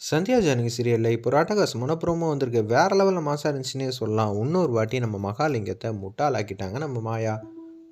சந்தியா ஜானகி சீரியலில் இப்போ ஒரு ப்ரோமோ வந்திருக்கு. வேற லெவலில் மாசா இருந்துச்சுன்னே சொல்லலாம். இன்னொரு வாட்டி நம்ம மகாலிங்கத்தை முட்டாளாக்கிட்டாங்க நம்ம மாயா.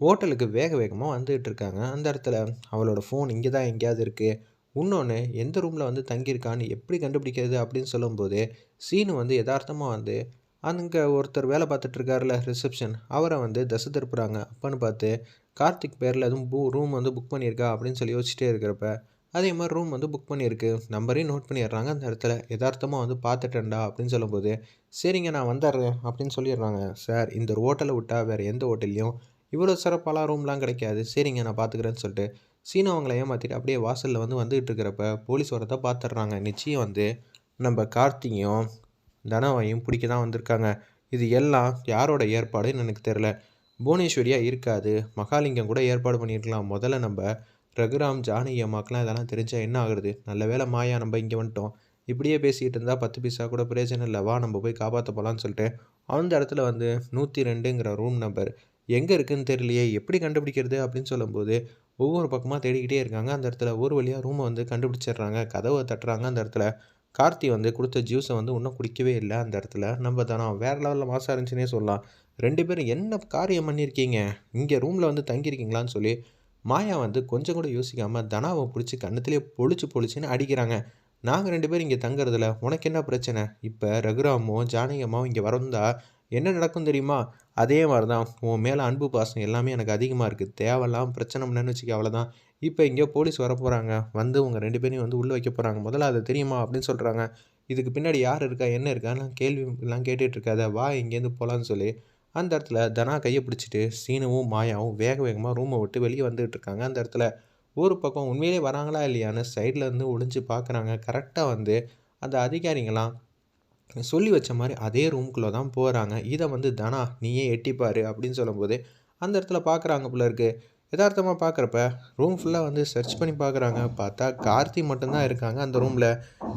ஹோட்டலுக்கு வேக வேகமாக வந்துகிட்டு இருக்காங்க. அந்த இடத்துல அவளோட ஃபோன் இங்கே தான் எங்கேயாவது இருக்குது இன்னொன்று எந்த ரூமில் வந்து தங்கியிருக்கான்னு எப்படி கண்டுபிடிக்கிறது அப்படின்னு சொல்லும்போது சீனு வந்து யதார்த்தமாக வந்து அங்கே ஒருத்தர் வேலை பார்த்துட்ருக்காருல ரிசப்ஷன் அவரை வந்து தசை திருப்புறாங்க. அப்பன்னு பார்த்து கார்த்திக் பேரில் எதுவும் பூ ரூம் வந்து புக் பண்ணியிருக்கா? அப்படின்னு சொல்லி யோசிச்சிட்டே இருக்கிறப்ப அதே மாதிரி ரூம் வந்து புக் பண்ணியிருக்கு. நம்பரையும் நோட் பண்ணிடுறாங்க. அந்த இடத்துல யதார்த்தமாக வந்து பார்த்துட்டேன்டா அப்படின்னு சொல்லும்போது சரிங்க நான் வந்துடுறேன் அப்படின்னு சொல்லிடுறாங்க. சார் இந்த ஒரு ஹோட்டலை விட்டால் வேறு எந்த ஹோட்டல்லையும் இவ்வளோ சிறப்பாலாம் ரூம்லாம் கிடைக்காது. சரிங்க நான் பார்த்துக்கிறேன்னு சொல்லிட்டு சீனா அவங்கள ஏமாற்றிட்டு அப்படியே வாசலில் வந்து வந்துகிட்டு இருக்கிறப்ப போலீஸ் வரதை பார்த்துட்றாங்க. நிச்சயம் வந்து நம்ம கார்த்தியும் தனவாயும் பிடிக்க தான் வந்திருக்காங்க. இது எல்லாம் யாரோட ஏற்பாடுன்னு எனக்கு தெரில புவனேஸ்வரியாக இருக்காது. மகாலிங்கம் கூட ஏற்பாடு பண்ணியிருக்கலாம். முதல்ல நம்ம ரகுராம் ஜானகி அம்மாக்கெலாம் இதெல்லாம் தெரிஞ்சால் என்ன ஆகுறது? நல்ல வேலை மாயா நம்ம இங்கே வந்துட்டோம். இப்படியே பேசிகிட்டு இருந்தால் பத்து பைசா கூட பிரயோஜனம் இல்லை. வா நம்ம போய் காப்பாற்ற போகலான்னு சொல்லிட்டு அந்த இடத்துல வந்து நூற்றி ரெண்டுங்கிற ரூம் நம்பர் எங்கே இருக்குதுன்னு தெரியலையே எப்படி கண்டுபிடிக்கிறது அப்படின்னு சொல்லும்போது ஒவ்வொரு பக்கமாக தேடிக்கிட்டே இருக்காங்க. அந்த இடத்துல ஒரு வழியாக ரூமை வந்து கண்டுபிடிச்சிடுறாங்க. கதவை தட்டுறாங்க அந்த இடத்துல. கார்த்தி வந்து கொடுத்த ஜூஸை வந்து இன்னும் குடிக்கவே இல்லை அந்த இடத்துல. நம்ம தானே வேறு லெவலில் மாசாக இருந்துச்சுன்னே சொல்லலாம். ரெண்டு பேரும் என்ன காரியம் பண்ணியிருக்கீங்க? இங்கே ரூமில் வந்து தங்கியிருக்கீங்களான்னு சொல்லி மாயா வந்து கொஞ்சம் கூட யோசிக்காமல் தனாவை பிடிச்சி கண்ணத்துலேயே பொழிச்சு பொழிச்சின்னு அடிக்கிறாங்க. நாங்கள் ரெண்டு பேரும் இங்கே தங்குறதுல உனக்கு என்ன பிரச்சனை? இப்போ ரகுராமும் ஜானகம்மாவும் இங்கே வரந்தா என்ன நடக்கும் தெரியுமா? அதே மாதிரி தான் உன் மேலே அன்பு பாசம் எல்லாமே எனக்கு அதிகமாக இருக்குது தேவையில்லாம் பிரச்சனை பண்ணு வச்சுக்க அவ்வளோதான் இப்போ இங்கே போலீஸ் வர போகிறாங்க வந்து உங்கள் ரெண்டு பேரையும் வந்து உள்ளே வைக்க போகிறாங்க முதல்ல அது தெரியுமா அப்படின்னு சொல்கிறாங்க இதுக்கு பின்னாடி யார் இருக்கா என்ன இருக்கான்னு கேள்வி எல்லாம் கேட்டுட்ருக்காத வா இங்கேருந்து போகலான்னு சொல்லி அந்த இடத்துல தனா கையை பிடிச்சிட்டு சீனுவும் மாயாவும் வேக வேகமாக ரூமை விட்டு வெளியே வந்துகிட்டு இருக்காங்க. அந்த இடத்துல ஒரு பக்கம் உண்மையிலே வராங்களா இல்லையான்னு சைடில் இருந்து ஒளிஞ்சு பார்க்குறாங்க கரெக்டாக வந்து அந்த அதிகாரிங்களாம் சொல்லி வச்ச மாதிரி அதே ரூம்குள்ளே தான் போகிறாங்க இதை வந்து தனா நீயே எட்டிப்பார் அப்படின்னு சொல்லும்போது அந்த இடத்துல பார்க்குறாங்க போல இருக்குது யதார்த்தமாக பார்க்குறப்ப ரூம் ஃபுல்லாக வந்து சர்ச் பண்ணி பார்க்குறாங்க பார்த்தா கார்த்தி மட்டும்தான் இருக்காங்க அந்த ரூமில்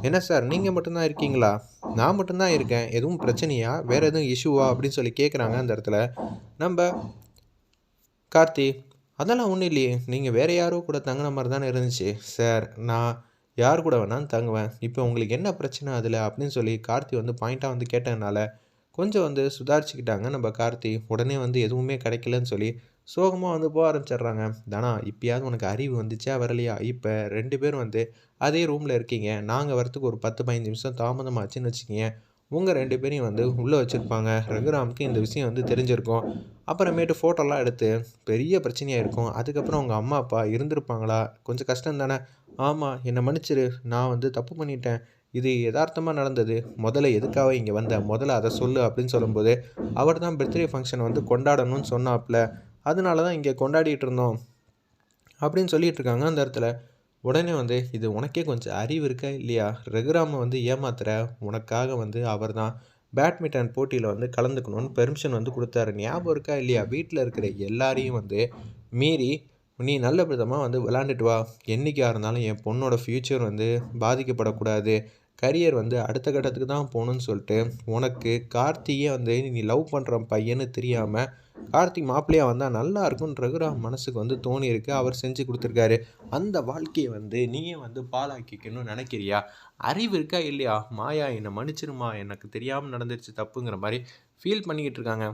என்ன சார் நீங்கள் மட்டும்தான் இருக்கீங்களா? நான் மட்டும்தான் இருக்கேன். எதுவும் பிரச்சனையா? வேறு எதுவும் இஷ்யூவா அப்படின்னு சொல்லி கேட்குறாங்க அந்த இடத்துல. நம்ம கார்த்தி அதெல்லாம் ஒன்றும் இல்லையே. நீங்கள் வேறு யாரோ கூட தங்கின மாதிரி தானே இருந்துச்சு. சார் நான் யார் கூட வேணாலும் தங்குவேன். இப்போ உங்களுக்கு என்ன பிரச்சனை அதில்? அப்படின்னு சொல்லி கார்த்தி வந்து பாயிண்ட்டாக வந்து கேட்டதுனால கொஞ்சம் வந்து சுதாரிச்சுக்கிட்டாங்க நம்ம கார்த்தி. உடனே வந்து எதுவுமே கிடைக்கலன்னு சொல்லி சோகமாக வந்து போக ஆரம்பிச்சிடுறாங்க. தானா இப்போயாவது உனக்கு அறிவு வந்துச்சா? வரலையா? இப்போ ரெண்டு பேரும் வந்து அதே ரூமில் இருக்கீங்க. நாங்கள் வரத்துக்கு ஒரு பத்து பதினஞ்சு நிமிஷம் தாமதமாச்சுன்னு வச்சுக்கிங்க உங்கள் ரெண்டு பேரையும் வந்து உள்ளே வச்சுருப்பாங்க. ரகுராமுக்கு இந்த விஷயம் வந்து தெரிஞ்சிருக்கும். அப்புறமேட்டு ஃபோட்டோலாம் எடுத்து பெரிய பிரச்சனையாக இருக்கும். அதுக்கப்புறம் உங்கள் அம்மா அப்பா இருந்திருப்பாங்களா? கொஞ்சம் கஷ்டம் தானே? ஆமாம் என்னை மன்னிச்சிரு. நான் வந்து தப்பு பண்ணிட்டேன். இது யதார்த்தமாக நடந்தது? முதல்ல எதுக்காக இங்கே வந்த? முதல்ல அதை சொல்லு அப்படின்னு சொல்லும்போது அவர் தான் பர்த்டே ஃபங்க்ஷன் வந்து கொண்டாடணும்னு சொன்னாப்புல அதனால தான் இங்கே கொண்டாடிட்டு இருந்தோம். அப்படின்னு சொல்லிட்டு இருக்காங்க அந்த இடத்துல. உடனே வந்து இது உனக்கே கொஞ்சம் அறிவு இருக்கா இல்லையா? ரகுராமை வந்து ஏமாத்துற உனக்காக வந்து அவர் தான் பேட்மிண்டன் போட்டியில் வந்து கலந்துக்கணும்னு பெர்மிஷன் வந்து கொடுத்தாரு. ஞாபகம் இருக்கா இல்லையா? வீட்டில் இருக்கிற எல்லாரையும் வந்து மீறி நீ நல்ல விதமாக வந்து விளாண்டுட்டு வா. என்றைக்காக இருந்தாலும் என் பொண்ணோட ஃப்யூச்சர் வந்து பாதிக்கப்படக்கூடாது. கரியர் வந்து அடுத்த கட்டத்துக்கு தான் போகணுன்னு சொல்லிட்டு உனக்கு கார்த்தியே வந்து நீ லவ் பண்ணுற பையன்னு தெரியாமல் கார்த்திக் மாப்பிள்ளையாக வந்தால் நல்லா இருக்கும்னு ரகுராம் மனசுக்கு வந்து தோணியிருக்கு. அவர் செஞ்சு கொடுத்துருக்காரு. அந்த வாழ்க்கையை வந்து நீயே வந்து பாலாக்கிக்கணும்னு நினைக்கிறியா? அறிவு இருக்கா இல்லையா? மாயா என்னை மன்னிச்சிருமா? எனக்கு தெரியாமல் நடந்துருச்சு தப்புங்கிற மாதிரி ஃபீல் பண்ணிக்கிட்டு இருக்காங்க.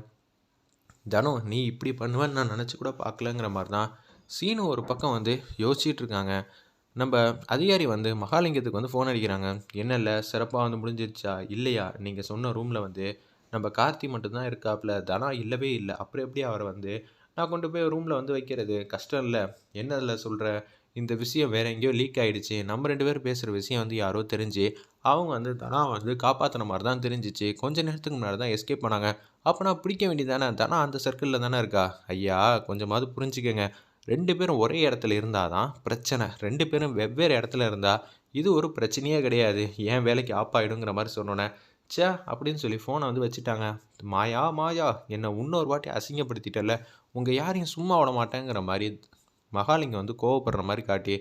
தனம் நீ இப்படி பண்ணுவேன்னு நான் நினச்சி கூட பார்க்கலங்கிற மாதிரி தான் சீனு ஒரு பக்கம் வந்து யோசிச்சுட்டு இருக்காங்க. நம்ம அதிகாரி வந்து மகாலிங்கத்துக்கு வந்து ஃபோன் அடிக்கிறாங்க. என்ன இல்லை சிறப்பாக வந்து முடிஞ்சிருச்சா? இல்லையா? நீங்கள் சொன்ன ரூமில் வந்து நம்ம கார்த்தி மட்டும்தான் இருக்காப்புல தனா இல்லவே இல்லை. அப்புறம் எப்படி அவரை வந்து நான் கொண்டு போய் ரூமில் வந்து வைக்கிறது? கஷ்டம் இல்லை. என்ன இல்லை சொல்கிற இந்த விஷயம் வேறு எங்கேயோ லீக் ஆகிடுச்சு நம்ம ரெண்டு பேரும் பேசுகிற விஷயம் வந்து யாரோ தெரிஞ்சு அவங்க வந்து தனா வந்து காப்பாற்றின மாதிரி தான் தெரிஞ்சிச்சு. கொஞ்ச நேரத்துக்கு முன்னாடி தான் எஸ்கேப் பண்ணாங்க. அப்போ நான் பிடிக்க வேண்டியதானே தனா? அந்த சர்க்கிளில் தானே இருக்கா? ஐயா கொஞ்சமாவது புரிஞ்சுக்கங்க. ரெண்டு பேரும் ஒரே இடத்துல இருந்தால் தான் பிரச்சனை. ரெண்டு பேரும் வெவ்வேறு இடத்துல இருந்தால் இது ஒரு பிரச்சனையே கிடையாது. ஏன் வேலைக்கு ஆப் ஆகிடுங்கிற மாதிரி சொன்னோன்னே சே அப்படின்னு சொல்லி ஃபோனை வந்து வச்சுட்டாங்க. மாயா மாயா என்னை இன்னொரு வாட்டி அசிங்கப்படுத்திட்டல உங்கள் யாரையும் சும்மா விட மாட்டேங்கிற மாதிரி மகாலிங்கம் வந்து கோவப்படுற மாதிரி காட்டி